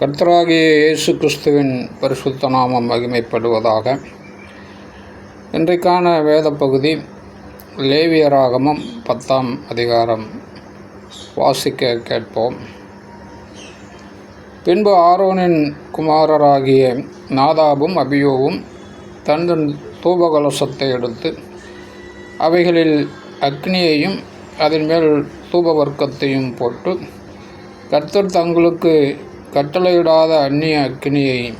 கர்த்தராகிய இயேசு கிறிஸ்துவின் பரிசுத்த நாமம் மகிமைப்படுவதாக. இன்றைக்கான வேத பகுதி லேவியராகமம் பத்தாம் அதிகாரம் வாசிக்க கேட்போம். பின்பு ஆரோனின் குமாரராகிய நாதாபும் அபியோவும் தன் தன் தூபகலசத்தை எடுத்து அவைகளில் அக்னியையும் அதன் மேல் தூபவர்க்கத்தையும் போட்டு கர்த்தர் தங்களுக்கு கட்டளையிடாத அந்நிய அக்னியை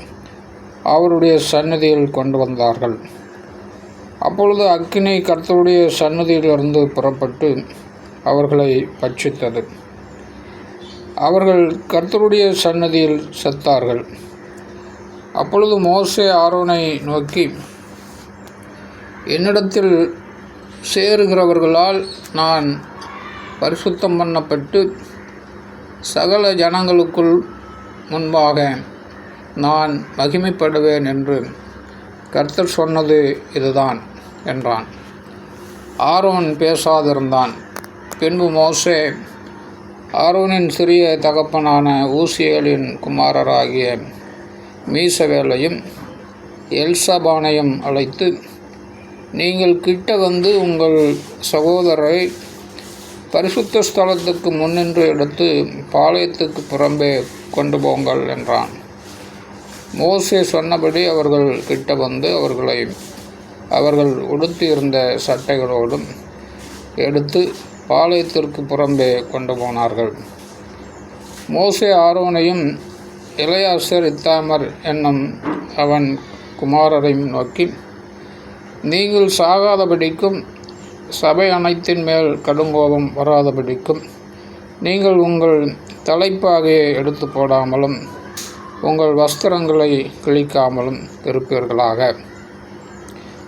அவருடைய சன்னதியில் கொண்டு வந்தார்கள். அப்பொழுது அக்கினி கர்த்தருடைய சன்னதியிலிருந்து புறப்பட்டு அவர்களை பட்சித்தது. அவர்கள் கர்த்தருடைய சன்னதியில் செத்தார்கள். அப்பொழுது மோசே ஆரோனை நோக்கி என்னிடத்தில் சேருகிறவர்களால் நான் பரிசுத்தம் பண்ணப்பட்டு சகல ஜனங்களுக்குள் முன்பாக நான் மகிமைப்படுவேன் என்று கர்த்தர் சொன்னது இதுதான் என்றான். ஆரோன் பேசாதிருந்தான். பின்பு மோசே ஆரோனின் சிறிய தகப்பனான ஊசியலின் குமாரராகிய மீசவேலையும் எல்சபானையும் அழைத்து நீங்கள் கிட்ட வந்து உங்கள் சகோதரரை பரிசுத்த ஸ்தலத்துக்கு முன்னின்று எடுத்து பாளையத்துக்கு புறம்பே கொண்டு போங்கள் என்றான். மோசே சொன்னபடி அவர்கள் கிட்ட வந்து அவர்களை அவர்கள் உடுத்தியிருந்த சட்டைகளோடும் எடுத்து பாளையத்திற்கு புறம்பே கொண்டு போனார்கள். மோசே ஆரோனையும் இளையாசர் இத்தாமர் என்னும் அவன் குமாரரையும் நோக்கி நீங்கள் சாகாதபடிக்கும் சபை அனைத்தின் மேல் கடுங்கோபம் வராதபடிக்கும் நீங்கள் உங்கள் தலைப்பாகையை எடுத்து போடாமலும் உங்கள் வஸ்திரங்களை கிழிக்காமலும் இருப்பீர்களாக.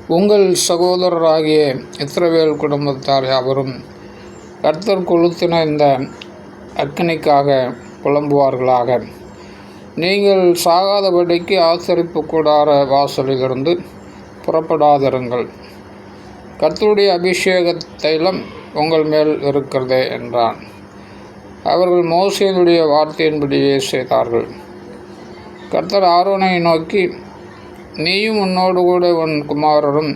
உங்கள் சகோதரராகிய இத்திரவேல் குடும்பத்தார் யாவரும் கர்த்தர் கொளுத்தின இந்த அக்னிக்காக புலம்புவார்களாக. நீங்கள் சாகாதபடிக்கு ஆசரிப்பு கூடார வாசலிலிருந்து புறப்படாதிருங்கள். கர்த்தருடைய அபிஷேக தைலம் உங்கள் மேல் இருக்கிறதே என்றான். அவர்கள் மோசையினுடைய வார்த்தையின்படியே செய்தார்கள். கர்த்தர் ஆரோனை நோக்கி நீயும் உன்னோடு கூட உன் குமாரரும்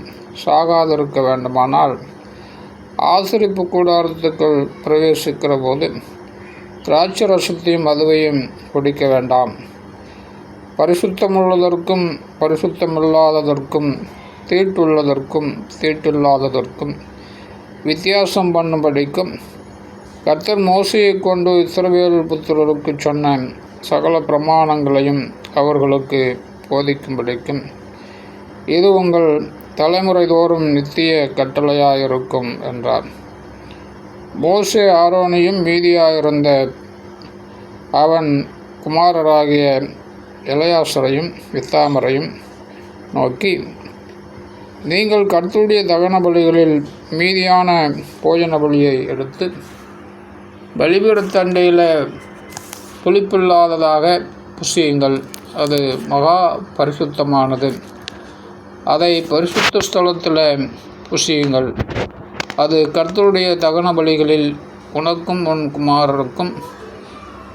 சாகாதிருக்க வேண்டுமானால் ஆசிரிப்பு கூடாரத்துக்குள் பிரவேசிக்கிற போது திராட்சை ரசத்தையும் மதுவையும் குடிக்க வேண்டாம். பரிசுத்தமுள்ளதற்கும் பரிசுத்தமில்லாததற்கும் தீட்டுள்ளதற்கும் தீட்டில்லாததற்கும் வித்தியாசம் பண்ணும்படிக்கும் கர்த்தர் மோசையை கொண்டு இஸ்ரவேல் புத்திரருக்கு சொன்ன சகல பிரமாணங்களையும் அவர்களுக்கு போதிக்கும்படிக்கும் இது உங்கள் தலைமுறை தோறும் நித்திய கட்டளையாயிருக்கும் என்றார். மோசே ஆரோனையும் மீதியாயிருந்த அவன் குமாரராகிய இளையாசரையும் வித்தாமரையும் நோக்கி நீங்கள் கர்த்தருடைய தகன பலிகளில் மீதியான போஜன பலியை எடுத்து பலிபீடத்தண்டையில் புளிப்பில்லாததாக புசியுங்கள். அது மகா பரிசுத்தமானது. அதை பரிசுத்த ஸ்தலத்தில் புசியுங்கள். அது கர்த்தருடைய தகன பலிகளில் உனக்கும் உன் குமாரருக்கும்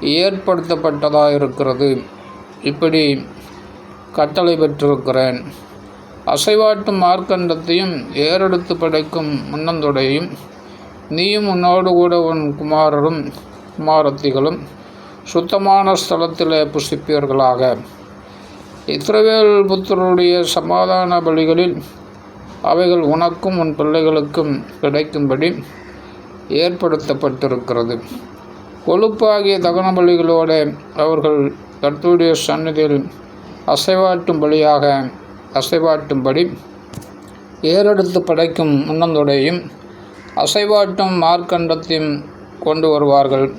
ஏற்படுத்தப்பட்டதாக இருக்கிறது இப்படி கட்டளை பெற்றிருக்கிறேன். அசைவாட்டும் மார்க்கண்டத்தையும் ஏறெடுத்து படைக்கும் முன்னந்தொடையும் நீயும் உன்னோடு கூட உன் குமாரரும் குமாரத்திகளும் சுத்தமான ஸ்தலத்தில் புசிப்பீர்களாக. இஸ்ரவேல் புத்தருடைய சமாதான பலிகளில் அவைகள் உனக்கும் உன் பிள்ளைகளுக்கும் கிடைக்கும்படி ஏற்படுத்தப்பட்டிருக்கிறது. கொழுப்பாகிய தகன பலிகளோடு அவர்கள் கர்த்தருடைய சன்னதியில் அசைவாட்டும் பலியாக அசைவாட்டும்படி ஏறெடுத்து படைக்கும் முன்னந்தொடையும் அசைவாட்டும் மார்க்கண்டத்தையும் கொண்டு வருவார்கள்.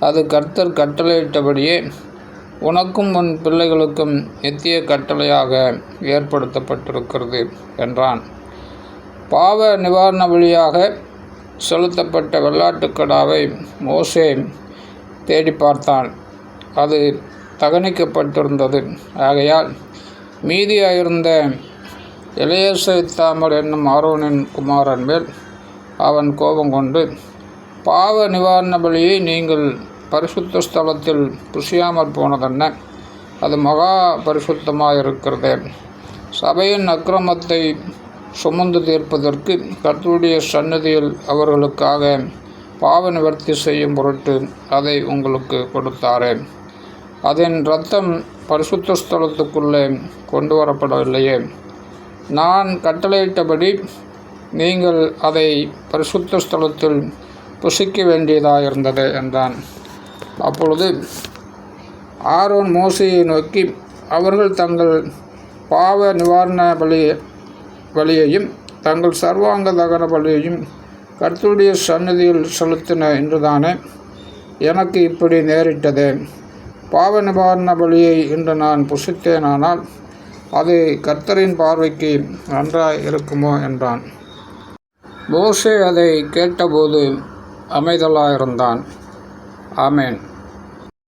அது கர்த்தர் கட்டளையிட்டபடியே உனக்கும் உன் பிள்ளைகளுக்கும் நித்திய கட்டளையாக ஏற்படுத்தப்பட்டிருக்கிறது என்றான். பாவ நிவாரண வழியாக செலுத்தப்பட்ட வெள்ளாட்டுக்கடாவை மோசே தேடி பார்த்தான். அது தகனிக்கப்பட்டிருந்தது. ஆகையால் மீதியாயிருந்த இளையசைத்தாமர் என்னும் ஆரோனின் குமாரன் மேல் அவன் கோபம் கொண்டு பாவ நிவாரண பலியை நீங்கள் பரிசுத்த ஸ்தலத்தில் புசியாமற் போனதென்ன? அது மகா பரிசுத்தமாக இருக்கிறது சபையின் அக்கிரமத்தை சுமந்து தீர்ப்பதற்கு கர்த்தருடைய சன்னதியில் அவர்களுக்காக பாவ நிவர்த்தி செய்யும் பொருட்டு அதை உங்களுக்கு கொடுத்தாரே அதன் இரத்தம் பரிசுத்த ஸ்தலத்துக்குள்ளே கொண்டு வரப்படவில்லையே நான் கட்டளையிட்டபடி நீங்கள் அதை பரிசுத்த ஸ்தலத்தில் புசிக்க வேண்டியதாக இருந்தது என்றான். அப்பொழுது ஆரோன் மோசையை நோக்கி அவர்கள் தங்கள் பாவ நிவாரண பலி பலியையும் தங்கள் சர்வாங்க தகன பலியையும் கர்த்தருடைய சன்னதியில் செலுத்தின என்றுதானே எனக்கு இப்படி நேரிட்டது? பாவ நிவாரண பலியை இன்று நான் புசித்தேனானால் அது கர்த்தரின் பார்வைக்கு நன்றாய் இருக்குமோ என்றான். மோசே அதை கேட்டபோது அமைதலாயிருந்தான். ஆமேன்.